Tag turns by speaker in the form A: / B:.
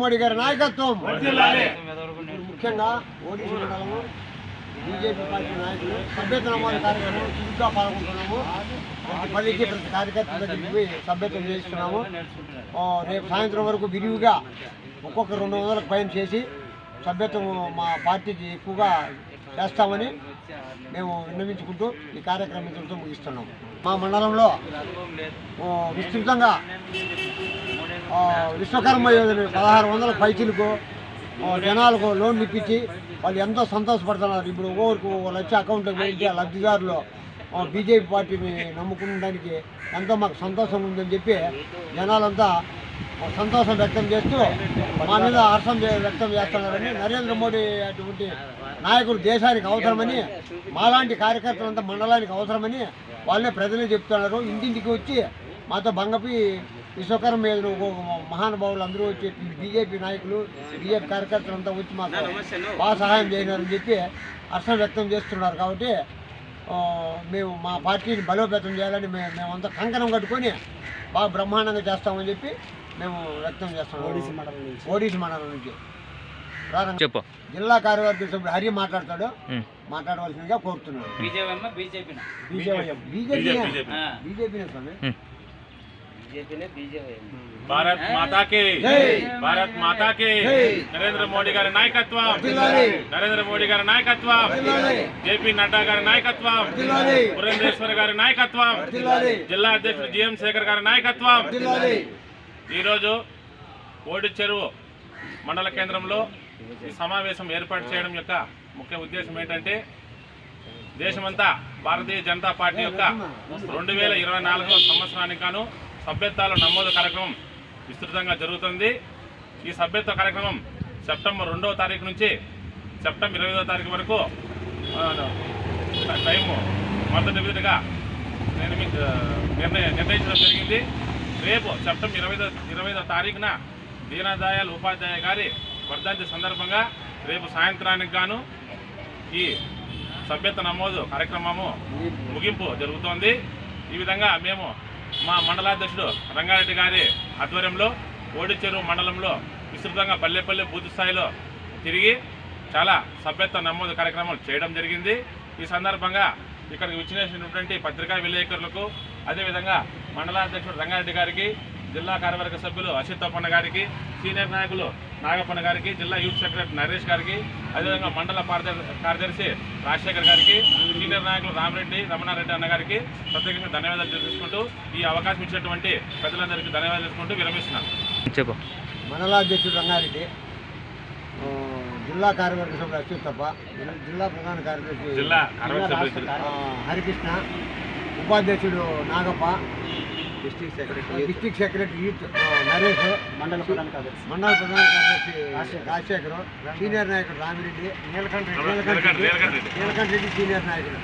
A: మోడీ గారి నాయకత్వం. ముఖ్యంగా ఓడిసి మండలము బీజేపీ పార్టీ నాయకులు సభ్యత నమోదు కార్యక్రమం చురుగ్గా పాల్గొంటున్నాము. ప్రతి పల్లికి ప్రతి కార్యకర్త దగ్గరికి సభ్యత్వం చేస్తున్నాము. రేపు సాయంత్రం వరకు విరివిగా ఒక్కొక్క రెండు వందలకు పైన చేసి సభ్యత్వం మా పార్టీకి ఎక్కువగా చేస్తామని మేము విన్నవించుకుంటూ ఈ కార్యక్రమం ముగిస్తున్నాము. మా మండలంలో విస్తృతంగా విశ్వకర్మ యోజన పదహారు వందల పైసలకు జనాలకు లోన్లు ఇప్పించి వాళ్ళు ఎంతో సంతోషపడుతున్నారు. ఇప్పుడు ఒక్కొక్కరికి ఒక లక్ష అకౌంట్ వెళ్తే ఆ లబ్ధిదారులు బీజేపీ పార్టీని నమ్ముకునడానికి ఎంతో మాకు సంతోషం ఉందని చెప్పి జనాలంతా సంతోషం వ్యక్తం చేస్తూ మా మీద హర్షం చే- వ్యక్తం చేస్తున్నారని నరేంద్ర మోడీ అటువంటి నాయకులు దేశానికి అవసరమని మాలాంటి కార్యకర్తలంతా మండలానికి అవసరమని వాళ్ళే ప్రజలే చెప్తున్నారు. ఇంటింటికి వచ్చి మాతో బంగపి విశ్వకర్మ మీద మహానుభావులు అందరూ వచ్చి బీజేపీ నాయకులు బీజేపీ కార్యకర్తలు అంతా వచ్చి మాకు బాగా సహాయం చేయనారని చెప్పి హర్షం వ్యక్తం చేస్తున్నారు కాబట్టి ఆ, మేము మా పార్టీని బలోపేతం చేయాలని మేము మేమంతా కంకణం కట్టుకొని బాగా బ్రహ్మాండంగా చేస్తామని చెప్పి మేము వ్యక్తం చేస్తున్నాం. ఓడిసి మండలం నుంచి. ప్రారంభ.
B: చెప్పు.
A: జిల్లా కార్యవర్గ సభ్యుడు హరి మాట్లాడతాడు. మాట్లాడవలసిందిగా కోరుతున్నాడు
C: బీజేపీ బీజేపీనా?
A: బీజేపీ బీజేపీనే స్వామి.
C: బీజేపీనే బీజేపీ
D: భారత్ మాతా కి
A: జై.
D: భారత్ మాతా కి
A: జై.
D: నరేంద్ర మోడీ గారి నాయకత్వం. నరేంద్ర మోడీ గారి నాయకత్వం. జేపీ నడ్డా గారి నాయకత్వం. పురంధేశ్వర్ గారి నాయకత్వం. జిల్లా అధ్యక్షుడు జిఎం శేఖర్ గారి నాయకత్వం. ఈరోజు ఓడి చెరువు మండల కేంద్రంలో ఈ సమావేశం ఏర్పాటు చేయడం యొక్క ముఖ్య ఉద్దేశం ఏంటంటే దేశమంతా భారతీయ జనతా పార్టీ యొక్క రెండు వేల ఇరవై నాలుగో సంవత్సరానికి గాను సభ్యత్వాల నమోదు కార్యక్రమం విస్తృతంగా జరుగుతుంది. ఈ సభ్యత్వ కార్యక్రమం సెప్టెంబర్ రెండవ తారీఖు నుంచి సెప్టెంబర్ ఇరవై తారీఖు వరకు ఆ, టైము మొదటి విధంగా నేను మీకు నిర్ణయ నిర్ణయించడం జరిగింది. రేపు సెప్టెంబర్ ఇరవై ఇరవై తారీఖున దీనదయాల్ ఉపాధ్యాయ గారి వర్ధంతి సందర్భంగా రేపు సాయంత్రానికి గాను ఈ సభ్యత నమోదు కార్యక్రమము ముగింపు జరుగుతోంది. ఈ విధంగా మేము మా మండలాధ్యక్షుడు రంగారెడ్డి గారి ఆధ్వర్యంలో ఓడిచెరువు మండలంలో విస్తృతంగా పల్లెపల్లి బూత్ స్థాయిలో తిరిగి చాలా సభ్యత్వ నమోదు కార్యక్రమాలు చేయడం జరిగింది. ఈ సందర్భంగా ఇక్కడికి విచ్చేసినటువంటి పత్రికా విలేకరులకు అదేవిధంగా మండలాధ్యక్షుడు రంగారెడ్డి గారికి జిల్లా కార్యవర్గ సభ్యులు అసిత్ తప్పన్న గారికి సీనియర్ నాయకులు నాగప్పన్న గారికి జిల్లా యూత్ సెక్రటరీ నరేష్ గారికి అదేవిధంగా మండల కార్యదర్- కార్యదర్శి రాజశేఖర్ గారికి సీనియర్ నాయకులు రామరెడ్డి రమణారెడ్డి అన్న గారికి ప్రత్యేకంగా ధన్యవాదాలు తెలుసుకుంటూ ఈ అవకాశం ఇచ్చినటువంటి ప్రజలందరికీ ధన్యవాదాలు తెలుసుకుంటూ విరమిస్తున్నాను.
B: చెప్పు.
A: మండలాధ్యక్షుడు రంగారెడ్డి జిల్లా కార్యవర్గ సభ్యుడు అచ్యుతప్ప జిల్లా- జిల్లా ప్రధాన కార్యదర్శి
D: జిల్లా సభ్యులు
A: హరికృష్ణ ఉపాధ్యక్షుడు Nagappa district secretary district secretary Naresh మండల ప్రధాన కార్యదర్శి. మండల ప్రధాన కార్యదర్శి రాజశేఖర్. సీనియర్ నాయకుడు రామిరెడ్డి
D: నీలకంఠ రెడ్డి.
A: నీలకంఠ రెడ్డి సీనియర్ నాయకుడు.